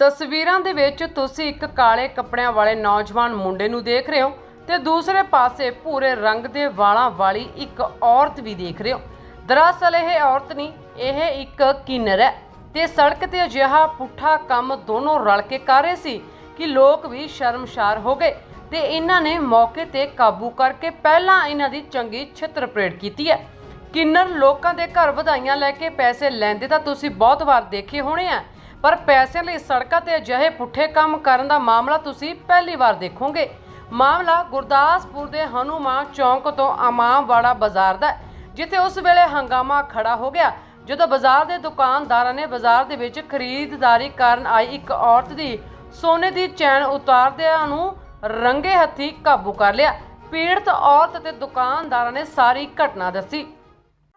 ਤਸਵੀਰਾਂ ਦੇ ਵਿੱਚ ਤੁਸੀਂ ਇੱਕ ਕਾਲੇ ਕੱਪੜਿਆਂ ਵਾਲੇ ਨੌਜਵਾਨ ਮੁੰਡੇ ਨੂੰ ਦੇਖ ਰਹੇ ਹੋ ਤੇ ਦੂਸਰੇ ਪਾਸੇ ਭੂਰੇ ਰੰਗ ਦੇ ਵਾਲਾਂ ਵਾਲੀ ਇੱਕ ਔਰਤ ਵੀ ਦੇਖ ਰਹੇ ਹੋ। ਦਰਅਸਲ ਇਹ ਔਰਤ ਨਹੀਂ, ਇਹ ਇੱਕ ਕਿਨਰ ਹੈ ਤੇ ਸੜਕ ਤੇ ਅਜਿਹਾ ਪੁੱਠਾ ਕੰਮ ਦੋਨੋਂ ਰਲ ਕੇ ਕਰ ਰਹੇ ਸੀ ਕਿ ਲੋਕ ਵੀ ਸ਼ਰਮਸ਼ਾਰ ਹੋ ਗਏ ਤੇ ਇਹਨਾਂ ਨੇ ਮੌਕੇ ਤੇ ਕਾਬੂ ਕਰਕੇ ਪਹਿਲਾਂ ਇਹਨਾਂ ਦੀ ਚੰਗੀ ਛਿੱਤਰ ਪਰੇਡ ਕੀਤੀ ਹੈ। ਕਿੰਨਰ ਲੋਕਾਂ ਦੇ ਘਰ ਵਧਾਈਆਂ ਲੈ ਕੇ ਪੈਸੇ ਲੈਂਦੇ ਤਾਂ ਤੁਸੀਂ ਬਹੁਤ ਵਾਰ ਦੇਖੇ ਹੋਣੇ ਆ ਪਰ ਪੈਸੇ ਲਈ ਸੜਕਾਂ ਤੇ ਅਜਿਹੇ ਪੁੱਠੇ ਕੰਮ ਕਰਨ ਦਾ ਮਾਮਲਾ ਤੁਸੀਂ ਪਹਿਲੀ ਵਾਰ ਦੇਖੋਗੇ। ਮਾਮਲਾ ਗੁਰਦਾਸਪੁਰ ਦੇ ਹਨੂਮਾਨ ਚੌਂਕ ਤੋਂ ਅਮਾਮਵਾੜਾ ਬਾਜ਼ਾਰ ਦਾ ਜਿੱਥੇ ਉਸ ਵੇਲੇ ਹੰਗਾਮਾ ਖੜਾ ਹੋ ਗਿਆ, ਜਦੋਂ ਬਾਜ਼ਾਰ ਦੇ ਦੁਕਾਨਦਾਰਾਂ ਨੇ ਬਾਜ਼ਾਰ ਦੇ ਵਿੱਚ ਖਰੀਦਦਾਰੀ ਕਰਨ ਆਈ ਇੱਕ ਔਰਤ ਦੀ ਸੋਨੇ ਦੀ ਚੈਨ ਉਤਾਰਦਿਆਂ ਨੂੰ ਰੰਗੇ ਹੱਥੀ ਕਾਬੂ ਕਰ ਲਿਆ। ਪੀੜਤ ਔਰਤ ਤੇ ਦੁਕਾਨਦਾਰਾਂ ਨੇ ਸਾਰੀ ਘਟਨਾ ਦੱਸੀ।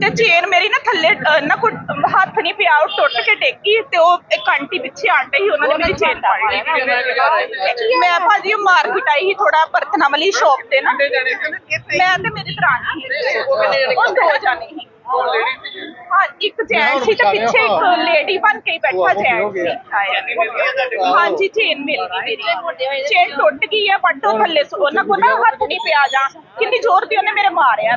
ਤੇ ਚੇਨ ਮੇਰੀ ਨਾ ਥੱਲੇ ਅਹ, ਨਾ ਕੋਈ ਹੱਥ ਨਹੀਂ ਪਿਆ ਉਹ ਟੁੱਟ ਕੇ ਡੇਗੀ ਤੇ ਉਹ ਇੱਕ ਆਂਟੀ ਪਿੱਛੇ ਆਂਟੇ ਸੀ ਉਹਨਾਂ ਨੇ ਮੇਰੀ ਚੇਨ ਫੜ ਲਈ। ਮੈਂ ਭਾਜੀ ਉਹ ਮਾਰਕੀਟ ਆਈ ਸੀ ਥੋੜਾ ਬਰਤਨਾਂ ਵਾਲੀ ਸ਼ਾਪ ਤੇ ਨਾ। ਮੈਂ ਤੇ ਮੇਰੀ ਦਰਾਣੀ ਉਹ ਦੋ ਜਾਣੇ ਸੀ। ਹਾਂ ਇੱਕ ਜੈਂਟ ਸੀ ਤੇ ਪਿੱਛੇ ਇੱਕ ਲੇਡੀ ਬਣ ਕੇ ਹੀ ਬੈਠਾ ਜੈਂਟ ਸੀ। ਹਾਂਜੀ ਚੇਨ ਮਿਲ ਗਈ ਮੇਰੀ। ਚੇਨ ਟੁੱਟ ਗਈ ਹੈ ਬਟ ਉਹ ਥੱਲੇ ਸੋ- ਉਹਨਾਂ ਕੋਲ ਨਾ ਹੱਥ ਨਹੀਂ ਪਿਆ ਜਾਂ। ਕਿੰਨੀ ਜ਼ੋਰ ਦੀ ਉਹਨੇ ਮੇਰੇ ਮਾਰਿਆ।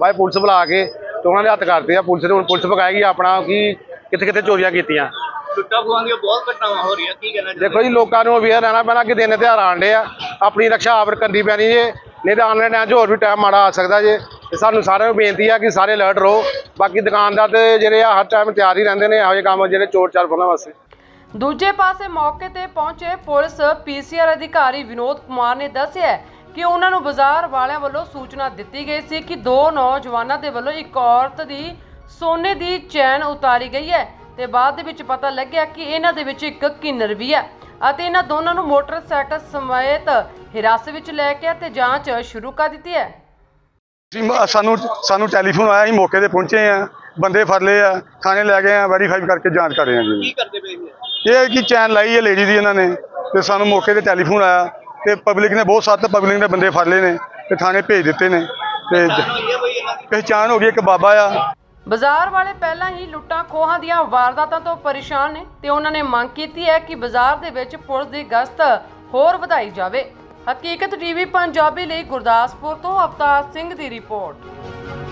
ਬਾਈ ਪੁਲਿਸ ਬੁਲਾ ਕੇ ਤੇ ਉਹਨਾਂ ਦੇ ਹੱਥ ਕਰਤੇ ਆ ਪੁਲਿਸ ਨੇ ਹੁਣ ਪੁਲਿਸ ਪਕਾਏਗੀ ਆਪਣਾ ਕਿ ਕਿੱਥੇ ਕਿੱਥੇ ਚੋਰੀਆਂ ਕੀਤੀਆਂ। ਲੁੱਟਾਂ ਖੋਹਾਂ ਦੀਆਂ ਬਹੁਤ ਘਟਨਾਵਾਂ ਹੋ ਰਹੀਆਂ ਕੀ ਕਹਿਣਾ ਚਾਹੁੰਦੇ ਦੇਖੋ ਜੀ ਲੋਕਾਂ ਨੂੰ ਅਵੇਅਰ ਰਹਿਣਾ ਪੈਣਾ ਕਿ ਦਿਨ ਤਿਉਹਾਰ ਆਂਡੇ ਆ। ਆਪਣੀ ਰਕਸ਼ਾ ਆਪ ਕਰਨੀ ਪੈਣੀ ਜੇ ਨਹੀਂ ਤਾਂ ਟਾਈਮ 'ਚ ਹੋਰ ਵੀ ਟਾਈਮ ਮਾੜਾ ਆ ਸਕਦਾ ਜੇ। ਤੇ ਸਾਨੂੰ ਸਾਰਿਆਂ ਨੂੰ ਬੇਨਤੀ ਆ ਕਿ ਸਾਰੇ ਅਲਰਟ ਰਹੋ। ਬਾਕੀ ਦੁਕਾਨਦਾਰ ਤੇ ਜਿਹੜੇ ਆ ਹਰ ਟਾਈਮ ਤਿਆਰ ਹੀ ਰਹਿੰਦੇ ਨੇ ਇਹੋ ਜਿਹੇ ਕੰਮ ਜਿਹੜੇ ਚੋਰ ਚਾਰ ਫੜਨ ਵਾਸਤੇ। ਦੂਜੇ ਪਾਸੇ ਮੌਕੇ ਤੇ ਪਹੁੰਚੇ ਪੁਲਿਸ ਪੀਸੀਆਰ ਅਧਿਕਾਰੀ ਵਿਨੋਦ ਕੁਮਾਰ ਨੇ ਦੱਸਿਆ ਕਿ ਉਹਨਾਂ ਨੂੰ ਬਾਜ਼ਾਰ ਵਾਲਿਆਂ ਵੱਲੋਂ ਸੂਚਨਾ ਦਿੱਤੀ ਗਈ ਸੀ ਕਿ ਦੋ ਨੌਜਵਾਨਾਂ ਦੇ ਵੱਲੋਂ ਇੱਕ ਔਰਤ ਦੀ ਸੋਨੇ ਦੀ ਚੈਨ ਉਤਾਰੀ ਗਈ ਹੈ ਤੇ ਬਾਅਦ ਦੇ ਵਿੱਚ ਪਤਾ ਲੱਗਿਆ ਕਿ ਇਹਨਾਂ ਦੇ ਵਿੱਚ ਇੱਕ ਕਿੰਨਰ ਵੀ ਹੈ ਅਤੇ ਇਹਨਾਂ ਦੋਨਾਂ ਨੂੰ ਮੋਟਰਸਾਈਕਲ ਸਮੇਤ ਹਿਰਾਸਤ ਵਿੱਚ ਲੈ ਕੇ ਤੇ ਜਾਂਚ ਸ਼ੁਰੂ ਕਰ ਦਿੱਤੀ ਹੈ। ਮ- ਸਾਨੂੰ ਸਾਨੂੰ ਟੈਲੀਫੋਨ ਆਇਆ ਅਸੀਂ ਮੌਕੇ ਤੇ ਪਹੁੰਚੇ ਆ ਬੰਦੇ ਫੜ ਲਏ ਆ ਥਾਣੇ ਲੈ ਗਏ ਆ ਵੈਰੀਫਾਈ ਕਰਕੇ ਜਾਂਚ ਕਰ ਰਹੇ ਆ ਜੀ। ਕੀ ਕਰਦੇ ਪਏ ਸੀ? ਇਹ ਹੈ ਕਿ ਚੈਨ ਲਾਈ ਹੈ ਲੇਡੀ ਦੀ ਇਹਨਾਂ ਨੇ ਤੇ ਸਾਨੂੰ ਮੌਕੇ ਤੇ ਟੈਲੀਫੋਨ ਆਇਆ ਤੇ ਪਬਲਿਕ ਨੇ ਬਹੁਤ ਸੱਤ ਪਬਲਿਕ ਨੇ ਬੰਦੇ ਫੜ ਲਏ ਨੇ ਤੇ ਥਾਣੇ ਭੇਜ ਦਿੱਤੇ ਨੇ ਤੇ ਪਹਿਚਾਣ ਹੋ ਗਈ ਇੱਕ ਬਾਬਾ ਆ। ਬਾਜ਼ਾਰ ਵਾਲੇ ਪਹਿਲਾਂ ਹੀ ਲੁੱਟਾਂ ਖੋਹਾਂ ਦੀਆਂ ਵਾਰਦਾਤਾਂ ਤੋਂ ਪਰੇਸ਼ਾਨ ਨੇ ਤੇ ਉਹਨਾਂ ਨੇ ਮੰਗ ਕੀਤੀ ਹੈ ਕਿ ਬਾਜ਼ਾਰ ਦੇ ਵਿੱਚ ਪੁਲਿਸ ਦੀ ਗਸ਼ਤ ਹੋਰ ਵਧਾਈ ਜਾਵੇ। ਹਕੀਕਤ ਟੀਵੀ ਪੰਜਾਬੀ ਲਈ ਗੁਰਦਾਸਪੁਰ ਤੋਂ ਅਵਤਾਰ ਸਿੰਘ ਦੀ ਰਿਪੋਰਟ।